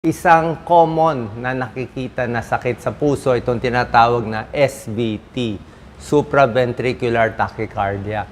Isang common na nakikita na sakit sa puso, itong tinatawag na SVT, supraventricular tachycardia.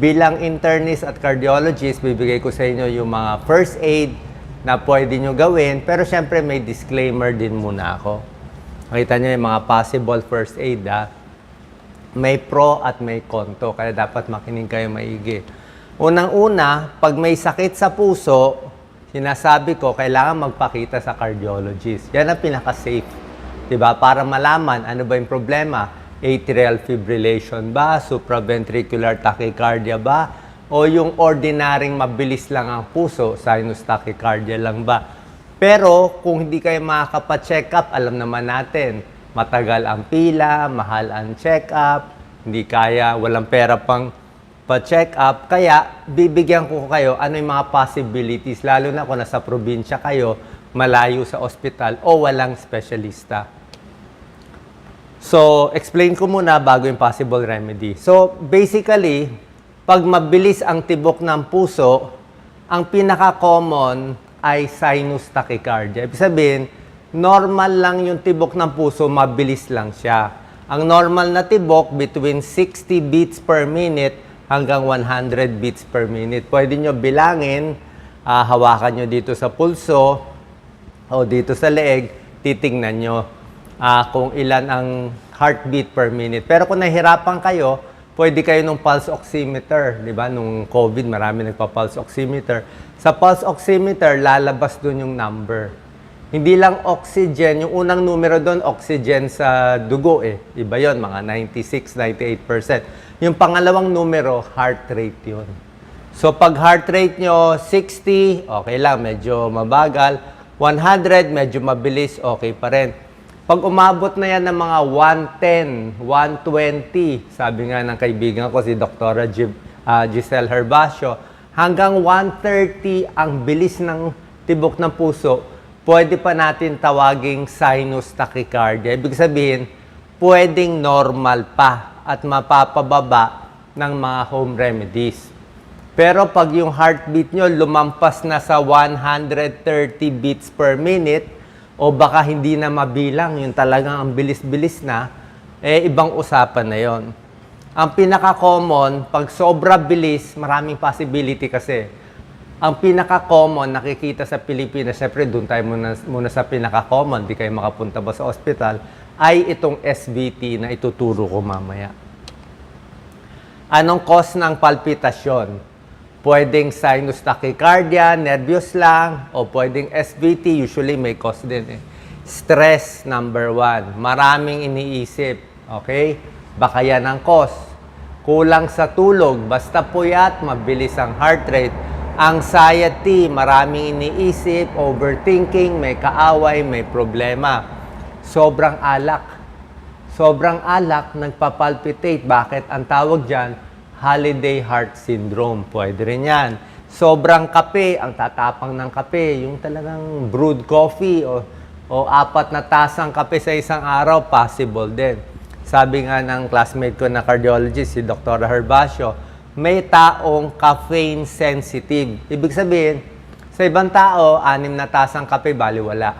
Bilang internist at cardiologist, bibigay ko sa inyo yung mga first aid na pwede nyo gawin, pero syempre may disclaimer din muna ako. Nakita nyo yung mga possible first aid, ha? May pro at may konto, kaya dapat makinig kayo maigi. Unang-una, pag may sakit sa puso, sinasabi ko, kailangan magpakita sa cardiologist. Yan ang pinaka-safe. 'Di ba? Para malaman ano ba yung problema. Atrial fibrillation ba? Supraventricular tachycardia ba? O yung ordinaryong mabilis lang ang puso, sinus tachycardia lang ba? Pero kung hindi kayo makakapa-check up, alam naman natin, matagal ang pila, mahal ang check-up, hindi kaya, walang pera pang pa-check up. Kaya, bibigyan ko kayo ano yung mga possibilities, lalo na kung nasa probinsya kayo, malayo sa ospital o walang specialista. So, explain ko muna bago yung possible remedy. So, basically, pag mabilis ang tibok ng puso, ang pinaka-common ay sinus tachycardia. Ibig sabihin, normal lang yung tibok ng puso, mabilis lang siya. Ang normal na tibok, between 60 beats per minute hanggang 100 beats per minute. Pwede nyo bilangin, ah, hawakan nyo dito sa pulso o dito sa leeg, titingnan nyo ah, kung ilan ang heartbeat per minute. Pero kung nahihirapan kayo, pwede kayo nung pulse oximeter, di ba? Nung COVID, marami nagpa-pulse oximeter. Sa pulse oximeter, lalabas doon yung number. Hindi lang oxygen, yung unang numero doon, oxygen sa dugo eh. Iba yon mga 96, 98%. Yung pangalawang numero, heart rate yun. So pag heart rate nyo 60, okay lang, medyo mabagal. 100, medyo mabilis, okay pa rin. Pag umabot na yan ng mga 110, 120, sabi nga ng kaibigan ko si Dr. Gib, ah, Giselle Herbacio, hanggang 130 ang bilis ng tibok ng puso, pwede pa natin tawaging sinus tachycardia. Ibig sabihin, pwedeng normal pa at mapapababa ng mga home remedies. Pero pag yung heartbeat nyo lumampas na sa 130 beats per minute, o baka hindi na mabilang, yung talagang ang bilis-bilis na, eh ibang usapan na yon. Ang pinaka-common, pag sobra bilis, maraming possibility kasi. Ang pinaka-common nakikita sa Pilipinas, syempre doon tayo muna, muna sa pinaka-common, di kayo makapunta ba sa ospital, ay itong SVT na ituturo ko mamaya. Anong cause ng palpitasyon? Pwedeng sinus tachycardia, nervyos lang, o pwedeng SVT, usually may cause din eh. Stress, number one. Maraming iniisip, okay? Baka yan ang cause. Kulang sa tulog, basta puyat, mabilis ang heart rate. Anxiety, maraming iniisip, overthinking, may kaaway, may problema. Sobrang alak, sobrang alak, nagpapalpitate. Bakit? Ang tawag dyan, holiday heart syndrome. Pwede rin yan. Sobrang kape, ang tatapang ng kape, yung talagang brewed coffee o, o apat na tasang kape sa isang araw, possible din. Sabi nga ng classmate ko na cardiologist, si Dr. Herbacio, may taong caffeine sensitive. Ibig sabihin, sa ibang tao, anim na tasang kape, bali wala.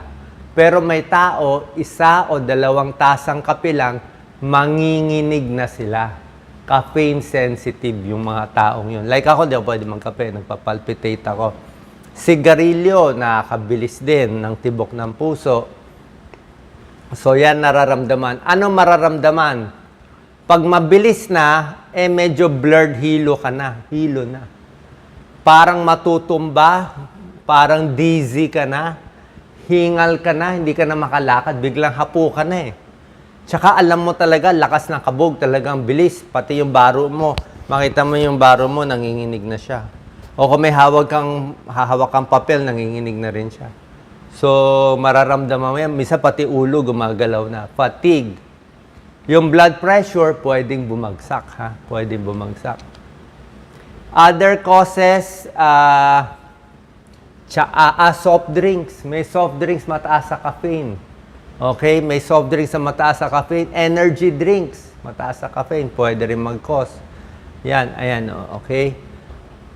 Pero may tao, isa o dalawang tasang kape lang, manginginig na sila. Caffeine sensitive yung mga taong yun. Like ako, di ako pwede magkape, nagpapalpitate ako. Sigarilyo, nakakabilis din ng tibok ng puso. So yan nararamdaman. Ano mararamdaman? Pag mabilis na, eh medyo blurred hilo ka na. Hilo na. Parang matutumba, parang dizzy ka na, hingal ka na, hindi ka na makalakad, biglang hapo ka na eh. Tsaka alam mo talaga, lakas ng kabog, talagang bilis. Pati yung baro mo, makita mo yung baro mo, nanginginig na siya. O kung may hawag kang, hahawak kang papel, nanginginig na rin siya. So, mararamdaman mo yan. Misa pati ulo gumagalaw na. Fatigue. Yung blood pressure, pwedeng bumagsak, ha? Pwedeng bumagsak. Other causes, ah, tsa, ah, ah, soft drinks. May soft drinks mataas sa caffeine. Okay, may soft drinks na mataas sa caffeine. Energy drinks, mataas sa caffeine. Pwede rin mag-cause. Yan, ayan, oh, okay.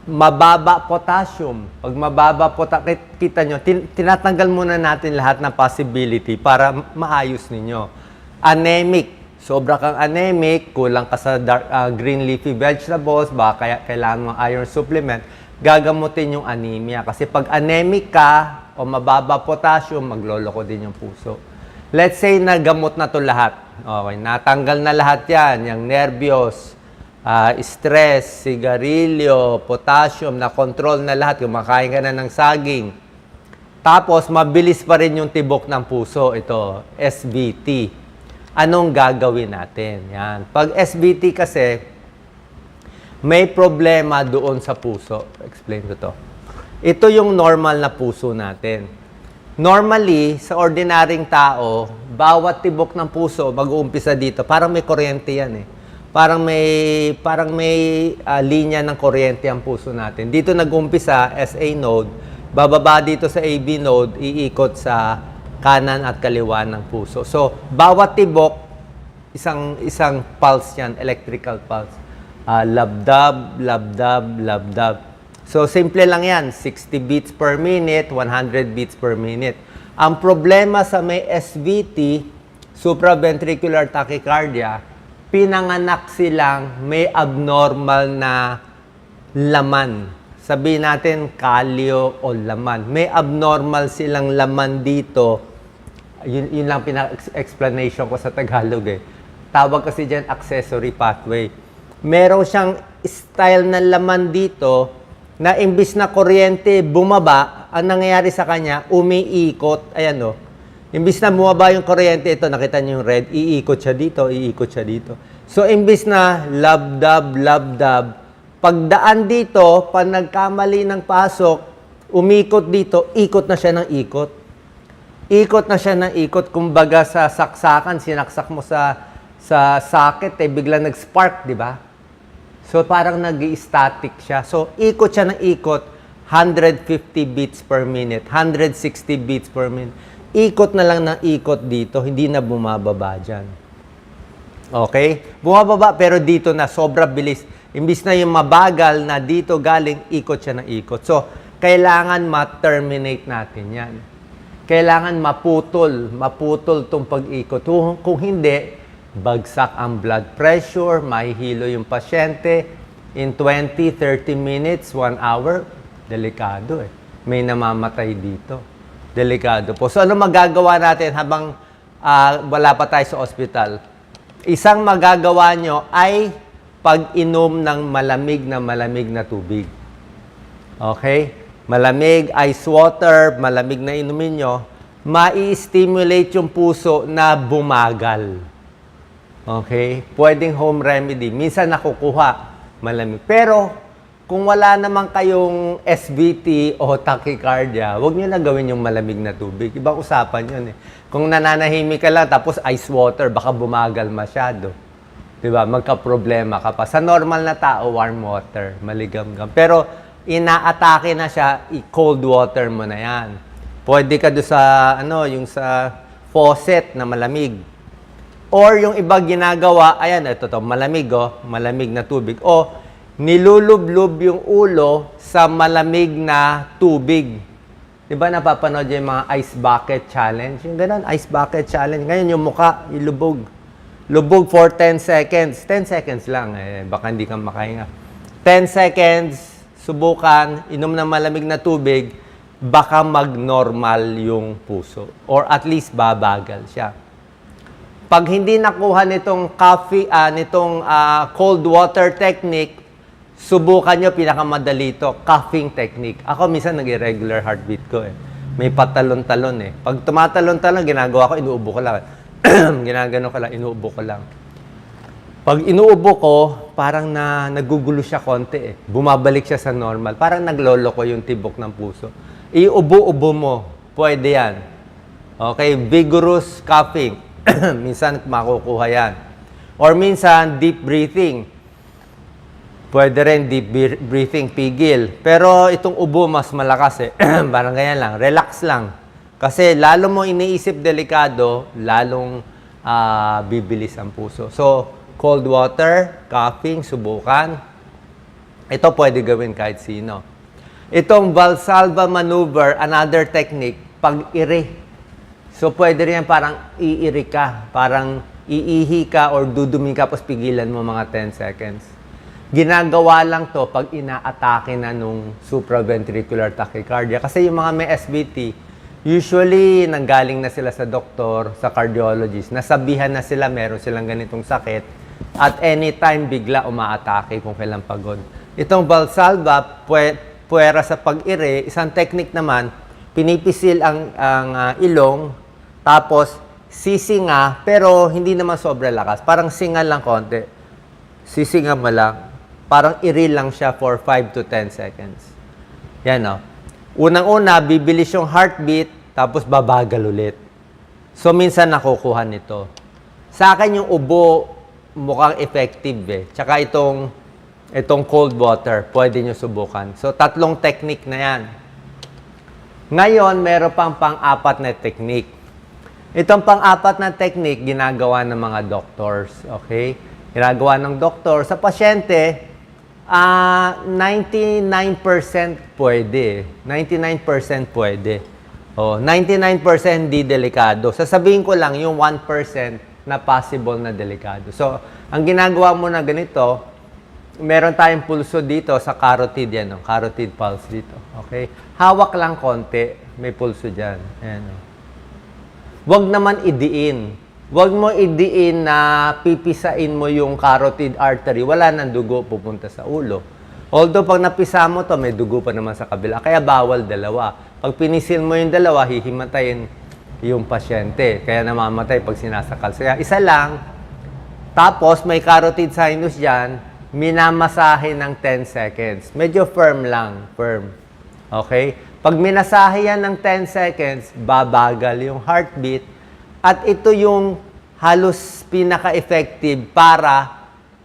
mababa potassium. Pag mababa potassium, kita nyo, tin- tinatanggal muna natin lahat ng possibility para maayos ninyo. Anemic. Sobra kang anemic, kulang ka sa dark, ah, green leafy vegetables, baka kaya kailangan mo iron supplement, gagamutin yung anemia. Kasi pag anemic ka o mababa potassium, magloloko din yung puso. Let's say nagamot na to lahat. Okay, natanggal na lahat yan. Yung nervyos, ah, stress, sigarilyo, potassium, na-control na lahat. Kumakain ka na ng saging. Tapos, mabilis pa rin yung tibok ng puso. Ito, SVT. Anong gagawin natin? Yan. Pag SVT kasi, may problema doon sa puso. Explain ko to. Ito yung normal na puso natin. Normally, sa ordinaryong tao, bawat tibok ng puso mag-uumpisa dito. Parang may kuryente yan eh. Parang may parang may ah, linya ng kuryente ang puso natin. Dito nag-umpisa SA node, bababa dito sa AB node, iikot sa kanan at kaliwa ng puso. So, bawat tibok isang isang pulse yan, electrical pulse. Ah, labdab, labdab, labdab. So, simple lang yan. 60 beats per minute, 100 beats per minute. Ang problema sa may SVT, supraventricular tachycardia, pinanganak silang may abnormal na laman. Sabihin natin kalyo o laman. May abnormal silang laman dito. Yun, yun lang pina-explanation ko sa Tagalog eh. Tawag kasi dyan accessory pathway. Meron siyang style na laman dito na imbis na kuryente bumaba, ang nangyayari sa kanya, umiikot. Ayan o. Imbis na bumaba yung kuryente, ito, nakita niyo yung red, iikot siya dito, iikot siya dito. So, imbis na labdab, labdab, pagdaan dito, pag nagkamali ng pasok, umikot dito, ikot na siya ng ikot. Ikot na siya ng ikot. Kumbaga sa saksakan, sinaksak mo sa sa socket, eh, bigla nag-spark, di ba? So, parang nag static siya. So, ikot siya ng ikot, 150 beats per minute, 160 beats per minute. Ikot na lang ng ikot dito, hindi na bumababa dyan. Okay? Bumababa, pero dito na, sobra bilis. Imbis na yung mabagal na dito galing, ikot siya ng ikot. So, kailangan ma-terminate natin yan. Kailangan maputol, maputol tong pag-ikot. Kung, hindi, bagsak ang blood pressure, mahihilo yung pasyente. In 20, 30 minutes, 1 hour, delikado eh. May namamatay dito. Delikado po. So ano magagawa natin habang ah, wala pa tayo sa ospital? Isang magagawa nyo ay pag-inom ng malamig na malamig na tubig. Okay? Malamig, ice water, malamig na inumin nyo, mai-stimulate yung puso na bumagal. Okay? Pwedeng home remedy. Minsan nakukuha malamig. Pero, kung wala naman kayong SVT o tachycardia, huwag nyo na gawin yung malamig na tubig. Ibang usapan yun eh. Kung nananahimik ka lang, tapos ice water, baka bumagal masyado. Di ba? Magka-problema ka pa. Sa normal na tao, warm water, maligam-gam. Pero, inaatake na siya, i-cold water mo na yan. Pwede ka doon sa, ano, yung sa faucet na malamig. Or yung iba ginagawa, ayan, ito to, malamig oh, malamig na tubig. O nilulublub yung ulo sa malamig na tubig. Di ba napapanood yung mga ice bucket challenge? Yung ganun, ice bucket challenge. Ngayon yung muka, ilubog. Lubog for 10 seconds. 10 seconds lang, eh, baka hindi ka makahinga. 10 seconds, subukan, inom ng malamig na tubig, baka mag-normal yung puso. Or at least babagal siya. Pag hindi nakuha nitong coffee, ah, nitong ah, cold water technique, subukan nyo pinakamadali ito, coughing technique. Ako minsan nag-irregular heartbeat ko eh. May patalon-talon eh. Pag tumatalon-talon, ginagawa ko, inuubo ko lang. Ginagano ko lang, inuubo ko lang. Pag inuubo ko, parang na nagugulo siya konti eh. Bumabalik siya sa normal. Parang naglolo ko yung tibok ng puso. Iubo-ubo mo. Pwede yan. Okay, vigorous coughing. minsan makukuha yan. Or minsan, deep breathing. Pwede rin deep bre- breathing, pigil. Pero itong ubo mas malakas eh. Parang ganyan lang, relax lang. Kasi lalo mo iniisip delikado, lalong ah, bibilis ang puso. So, cold water, coughing, subukan. Ito pwede gawin kahit sino. Itong Valsalva maneuver, another technique, pag-iri. So pwede rin parang iiri ka, parang iihi ka or dudumi ka, tapos pigilan mo mga 10 seconds. Ginagawa lang to pag inaatake na nung supraventricular tachycardia. Kasi yung mga may SVT, usually nanggaling na sila sa doktor, sa cardiologist, nasabihan na sila meron silang ganitong sakit, at anytime bigla umaatake kung kailan pagod. Itong Valsalva, puwera sa pag-ire, isang technique naman, pinipisil ang, ang ah, ilong, tapos sisinga, pero hindi naman sobra lakas. Parang singa lang konti. Sisinga mo lang. Parang iri lang siya for 5 to 10 seconds. Yan o. Unang-una, bibilis yung heartbeat, tapos babagal ulit. So, minsan nakukuha nito. Sa akin yung ubo, mukhang effective eh. Tsaka itong, itong cold water, pwede nyo subukan. So, tatlong technique na yan. Ngayon, meron pang pang-apat na technique. Itong pang-apat na technique, ginagawa ng mga doctors. Okay? Ginagawa ng doktor. Sa pasyente, ah 99% pwede. 99% pwede. Oh, 99% di delikado. Sasabihin ko lang yung 1% na possible na delikado. So, ang ginagawa mo na ganito, meron tayong pulso dito sa carotid yan, no? carotid pulse dito. Okay? Hawak lang konti, may pulso dyan. Ayan. Huwag naman idiin. Huwag mo idiin na pipisain mo yung carotid artery. Wala nang dugo pupunta sa ulo. Although pag napisa mo to, may dugo pa naman sa kabila. Kaya bawal dalawa. Pag pinisil mo yung dalawa, hihimatayin yung pasyente. Kaya namamatay pag sinasakal. Kaya isa lang, tapos may carotid sinus dyan, minamasahe ng 10 seconds. Medyo firm lang, firm. Okay? Pag minasahe yan ng 10 seconds, babagal yung heartbeat. At ito yung halos pinaka-effective para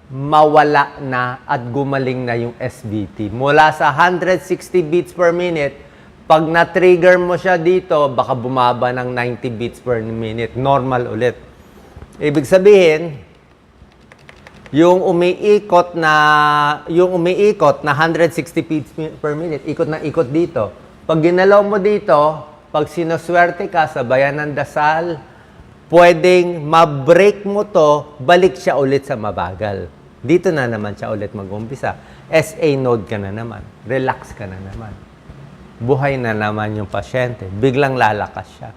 mawala na at gumaling na yung SVT. Mula sa 160 beats per minute, pag na-trigger mo siya dito, baka bumaba ng 90 beats per minute. Normal ulit. Ibig sabihin, yung umiikot na yung umiikot na 160 beats per minute, ikot na ikot dito. Pag ginalaw mo dito, pag sinuswerte ka sa bayan ng dasal, pwedeng ma-break mo to, balik siya ulit sa mabagal. Dito na naman siya ulit mag-umpisa. SA node ka na naman. Relax ka na naman. Buhay na naman yung pasyente. Biglang lalakas siya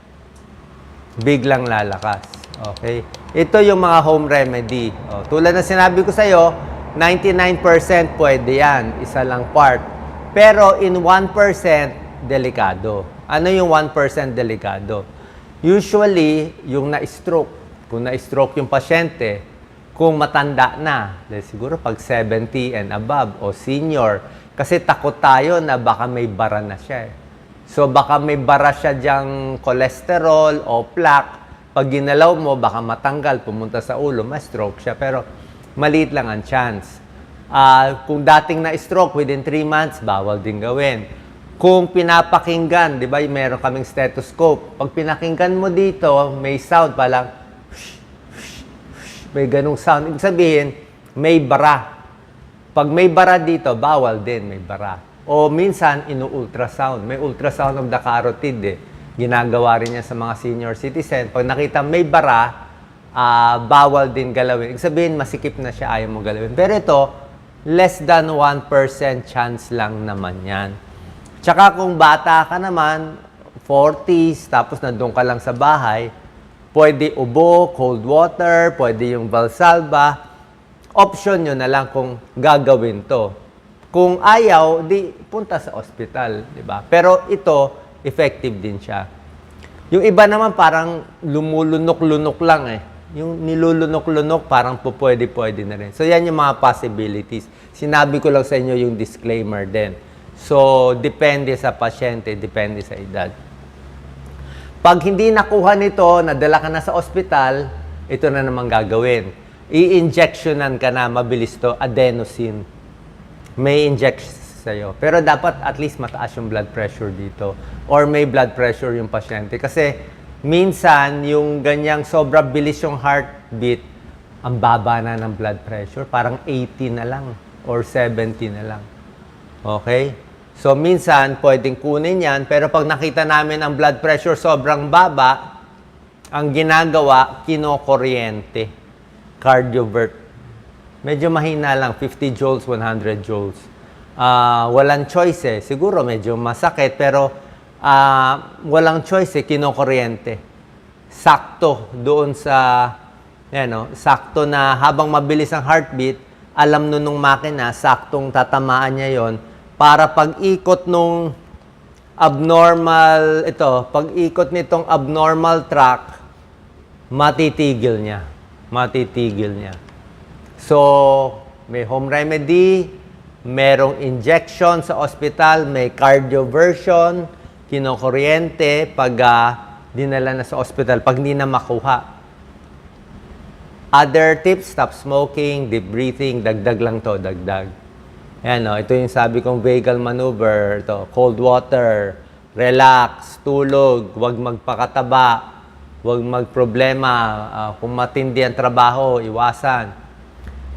biglang lalakas. Okay? Ito yung mga home remedy. O, tulad na sinabi ko sa iyo, 99% pwede yan. Isa lang part. Pero in 1%, delikado. Ano yung 1% delikado? Usually, yung na-stroke. Kung na-stroke yung pasyente, kung matanda na, siguro pag 70 and above o senior, kasi takot tayo na baka may bara na siya. eh. So baka may bara siya diyang cholesterol o plaque. Pag ginalaw mo, baka matanggal, pumunta sa ulo, ma-stroke siya. Pero maliit lang ang chance. Ah, kung dating na-stroke within 3 months, bawal din gawin. Kung pinapakinggan, di ba, meron kaming stethoscope. Pag pinakinggan mo dito, may sound palang, may ganung sound. Ibig sabihin, may bara. Pag may bara dito, bawal din, may bara. O minsan, inu-ultrasound. May ultrasound of the carotid eh. Ginagawa rin niya sa mga senior citizen. Pag nakita may bara, ah, bawal din galawin. Ibig sabihin, masikip na siya, ayaw mo galawin. Pero ito, less than 1% chance lang naman yan. Tsaka kung bata ka naman, 40s, tapos nandun ka lang sa bahay, pwede ubo, cold water, pwede yung Valsalva. Option nyo na lang kung gagawin to. Kung ayaw, di punta sa ospital, di ba? Pero ito, effective din siya. Yung iba naman parang lumulunok-lunok lang eh. Yung nilulunok-lunok parang po pwede-pwede na rin. So yan yung mga possibilities. Sinabi ko lang sa inyo yung disclaimer din. So depende sa pasyente, depende sa edad. Pag hindi nakuha nito, nadala ka na sa ospital, ito na naman gagawin. I-injectionan ka na, mabilis to, adenosine. May inject sa'yo. Pero dapat at least mataas yung blood pressure dito. Or may blood pressure yung pasyente. Kasi minsan, yung ganyang sobra bilis yung heartbeat, ang baba na ng blood pressure. Parang 80 na lang or 70 na lang. Okay? So, minsan, pwedeng kunin yan, pero pag nakita namin ang blood pressure sobrang baba, ang ginagawa, kinokuryente. Cardiovert. Medyo mahina lang, 50 joules, 100 joules. Ah, walang choice eh. Siguro medyo masakit, pero ah, walang choice eh, kinokuryente. Sakto doon sa, yan no, sakto na habang mabilis ang heartbeat, alam nun nung makina, saktong tatamaan niya yon para pag-ikot nung abnormal, ito, pag-ikot nitong abnormal track, matitigil niya. Matitigil niya. So, may home remedy, merong injection sa ospital, may cardioversion, kinokuryente pag ah, dinala na sa ospital, pag hindi na makuha. Other tips, stop smoking, deep breathing, dagdag lang to, dagdag. Ayan, oh, ito yung sabi kong vagal maneuver, ito, cold water, relax, tulog, huwag magpakataba, huwag magproblema, ah, kung matindi ang trabaho, iwasan.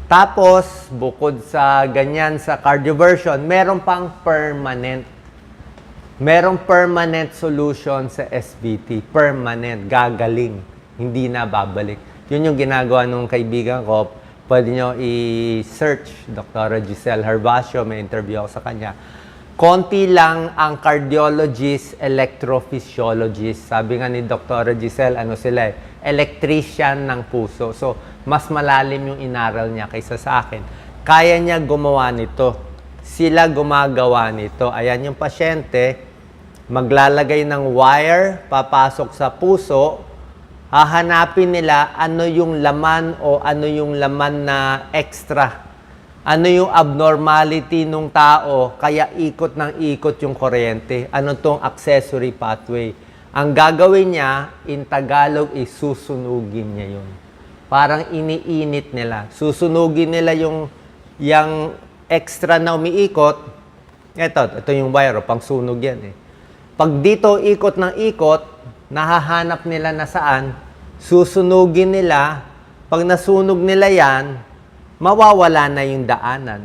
Tapos, bukod sa ganyan sa cardioversion, meron pang permanent. Merong permanent solution sa SVT. Permanent, gagaling. Hindi na babalik. Yun yung ginagawa nung kaibigan ko. Pwede nyo i-search, Dr. Giselle Herbacio, may interview ako sa kanya. Konti lang ang cardiologist, electrophysiologist. Sabi nga ni Dr. Giselle, ano sila eh, electrician ng puso. So, mas malalim yung inaral niya kaysa sa akin. Kaya niya gumawa nito. Sila gumagawa nito. Ayan yung pasyente, maglalagay ng wire, papasok sa puso, hahanapin nila ano yung laman o ano yung laman na extra. Ano yung abnormality ng tao, kaya ikot ng ikot yung kuryente. Ano tong accessory pathway. Ang gagawin niya, in Tagalog, is niya yun. Parang iniinit nila. Susunugin nila yung, yung extra na umiikot. Ito, ito yung wire, pang sunog yan eh. Pag dito ikot ng ikot, nahahanap nila na saan, susunugin nila, pag nasunog nila yan, mawawala na yung daanan.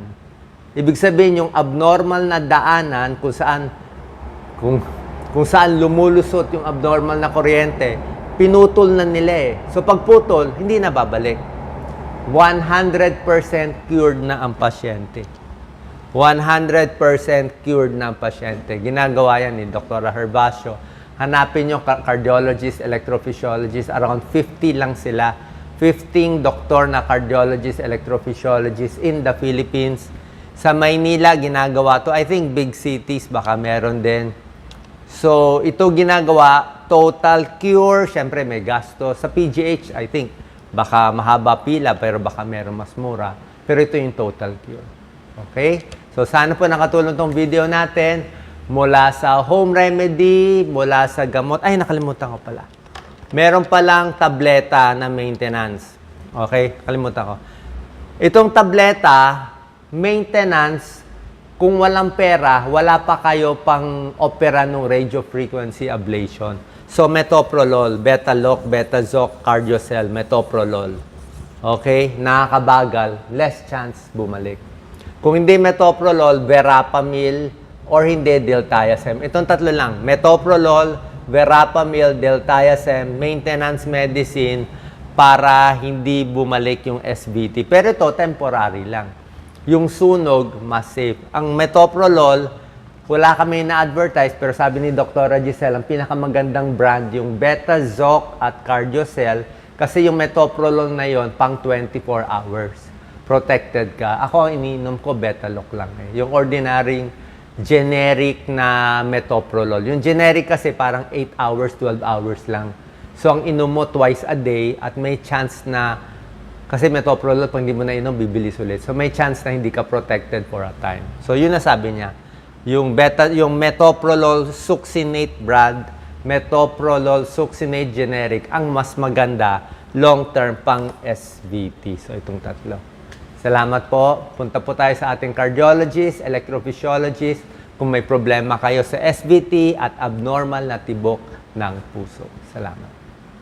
Ibig sabihin, yung abnormal na daanan kung saan, kung, kung saan lumulusot yung abnormal na kuryente, pinutol na nila eh. So pag putol, hindi na babalik. 100% cured na ang pasyente. 100% cured na ang pasyente. Ginagawa yan ni Dr. Herbacio. Hanapin nyo car- cardiologist, electrophysiologist, around 50 lang sila. 15 doktor na cardiologist, electrophysiologist in the Philippines. Sa Maynila, ginagawa to. I think big cities, baka meron din. So, ito ginagawa, total cure, syempre may gasto. Sa PGH, I think, baka mahaba pila, pero baka meron mas mura. Pero ito yung total cure. Okay? So, sana po nakatulong tong video natin mula sa home remedy, mula sa gamot. Ay, nakalimutan ko pala. Meron palang tableta na maintenance. Okay? Kalimutan ko. Itong tableta, maintenance, kung walang pera, wala pa kayo pang opera ng radio frequency ablation. So, metoprolol, Betaloc, Betazoc, Cardiocel, metoprolol. Okay? Nakakabagal, less chance bumalik. Kung hindi metoprolol, verapamil, or hindi diltiazem. Itong tatlo lang, metoprolol, verapamil, diltiazem, maintenance medicine para hindi bumalik yung SVT. Pero ito, temporary lang. Yung sunog, mas safe. Ang metoprolol, wala kami na-advertise, pero sabi ni Dr. Giselle, ang pinakamagandang brand, yung Betazoc at Cardiocel, kasi yung metoprolol na yon pang 24 hours. Protected ka. Ako, ang iniinom ko, Betaloc lang eh. Yung ordinary generic na metoprolol. Yung generic kasi parang 8 hours, 12 hours lang. So, ang inom mo twice a day at may chance na, kasi metoprolol, pag hindi mo na inom, bibilis ulit. So, may chance na hindi ka protected for a time. So, yun na sabi niya. Yung, beta, yung metoprolol succinate brand, metoprolol succinate generic, ang mas maganda long-term pang SVT. So, itong tatlo. Salamat po. Punta po tayo sa ating cardiologist, electrophysiologist, kung may problema kayo sa SVT at abnormal na tibok ng puso. Salamat.